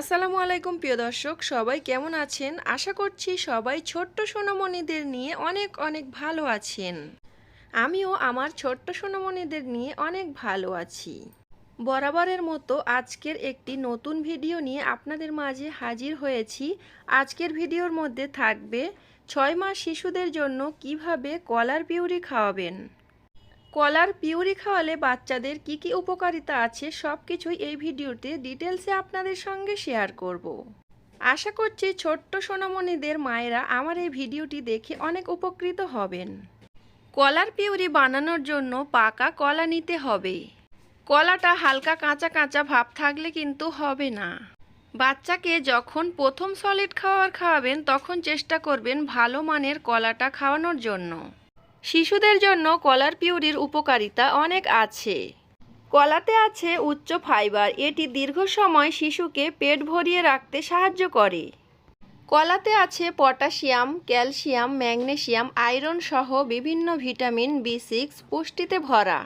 আসসালামু আলাইকুম, প্রিয় দর্শক। সবাই কেমন আছেন? আশা করছি সবাই ছোট্ট সোনামণিদের নিয়ে অনেক অনেক ভালো আছেন। আমিও আমার ছোট্ট সোনামণিদের নিয়ে অনেক ভালো আছি। বরাবরের মতো আজকের একটি নতুন ভিডিও নিয়ে আপনাদের মাঝে হাজির হয়েছি। আজকের ভিডিওর মধ্যে থাকবে ছয় মাস শিশুদের জন্য কীভাবে কলার পিউরি খাওয়াবেন। কলার পিউরি খাওয়ালে বাচ্চাদের কি কি উপকারিতা আছে সব কিছুই এই ভিডিওতে ডিটেলসে আপনাদের সঙ্গে শেয়ার করব। আশা করছি ছোট্ট সোনামণিদের মায়েরা আমার এই ভিডিওটি দেখে অনেক উপকৃত হবেন। কলার পিউরি বানানোর জন্য পাকা কলা নিতে হবে। কলাটা হালকা কাঁচা কাঁচা ভাব থাকলে কিন্তু হবে না। বাচ্চাকে যখন প্রথম সলিড খাওয়ার খাওয়াবেন, তখন চেষ্টা করবেন ভালো মানের কলাটা খাওয়ানোর জন্য। শিশুদের জন্য কলার পিউরির উপকারিতা অনেক আছে। কলাতে আছে উচ্চ ফাইবার। এটি দীর্ঘ সময় শিশুকে পেট ভরিয়ে রাখতে সাহায্য করে। কলাতে আছে পটাশিয়াম, ক্যালসিয়াম, ম্যাগনেসিয়াম, আয়রন সহ বিভিন্ন ভিটামিন বি সিক্স পুষ্টিতে ভরা।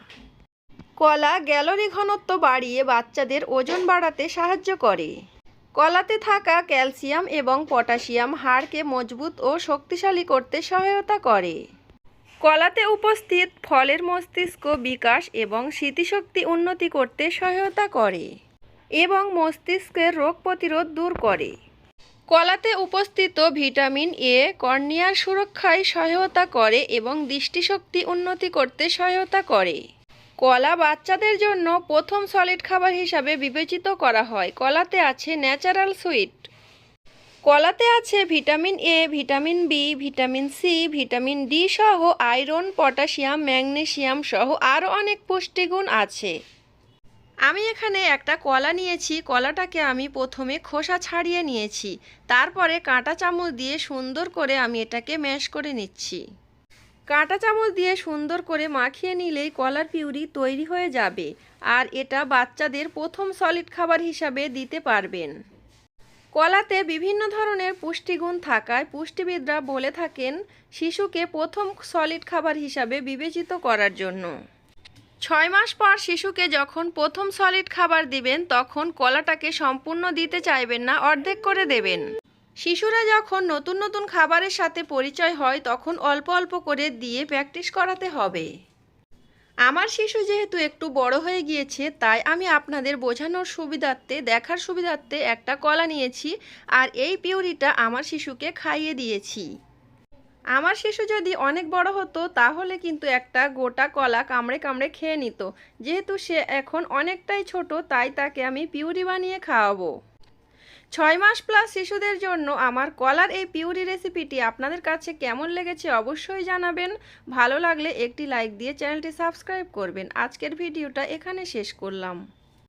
কলা ক্যালোরি ঘনত্ব বাড়িয়ে বাচ্চাদের ওজন বাড়াতে সাহায্য করে। কলাতে থাকা ক্যালসিয়াম এবং পটাশিয়াম হাড়কে মজবুত ও শক্তিশালী করতে সহায়তা করে। কলাতে উপস্থিত ফলের মস্তিষ্ক বিকাশ এবং স্মৃতিশক্তি উন্নতি করতে সহায়তা করে এবং মস্তিষ্কের রোগ প্রতিরোধ দূর করে। কলাতে উপস্থিত ভিটামিন এ কর্নিয়ার সুরক্ষায় সহায়তা করে এবং দৃষ্টিশক্তি উন্নতি করতে সহায়তা করে। কলা বাচ্চাদের জন্য প্রথম সলিড খাবার হিসাবে বিবেচিত করা হয়। কলাতে আছে ন্যাচারাল সুইট। কলাতে আছে vitamin A vitamin B vitamin C vitamin D সহ আয়রন, পটাশিয়াম ম্যাগনেসিয়াম সহ আরও অনেক পুষ্টিগুণ আছে। আমি এখানে একটা কলা নিয়েছি। কলাটাকে আমি প্রথমে খোসা ছাড়িয়ে নিয়েছি। তারপরে কাঁটা চামচ দিয়ে সুন্দর করে আমি এটাকে ম্যাশ করে নিচ্ছি। কাঁটা চামচ দিয়ে সুন্দর করে মাখিয়ে নিলেই কলার পিউরি তৈরি হয়ে যাবে। আর এটা বাচ্চাদের প্রথম সলিড খাবার হিসাবে দিতে পারবেন। কলাতে বিভিন্ন ধরনের পুষ্টিগুণ থাকায় পুষ্টিবিদরা বলে থাকেন শিশুকে প্রথম সলিড খাবার হিসাবে বিবেচিত করার জন্য। ছয় মাস পর শিশুকে যখন প্রথম সলিড খাবার দিবেন, তখন কলাটাকে সম্পূর্ণ দিতে চাইবেন না, অর্ধেক করে দেবেন। শিশুরা যখন নতুন নতুন খাবারের সাথে পরিচয় হয়, তখন অল্প অল্প করে দিয়ে প্র্যাকটিস করাতে হবে। আমার শিশু যেহেতু একটু বড় হয়ে গিয়েছে, তাই আমি আপনাদের বোঝানোর সুবিধার্থে, দেখার সুবিধার্থে একটা কলা নিয়েছি আর এই পিউরিটা আমার শিশুকে খাইয়ে দিয়েছি। আমার শিশু যদি অনেক বড় হতো, তাহলে কিন্তু একটা গোটা কলা কামড়ে কামড়ে খেয়ে নিত। যেহেতু সে এখন অনেকটাই ছোট, তাই তাকে আমি পিউরি বানিয়ে খাওয়াবো। ছয় মাস প্লাস শিশুদের জন্য আমার কলার এই পিউরি রেসিপিটি আপনাদের কাছে কেমন লেগেছে অবশ্যই জানাবেন। ভালো লাগলে একটি লাইক দিয়ে চ্যানেলটি সাবস্ক্রাইব করবেন। আজকের ভিডিওটা এখানে শেষ করলাম।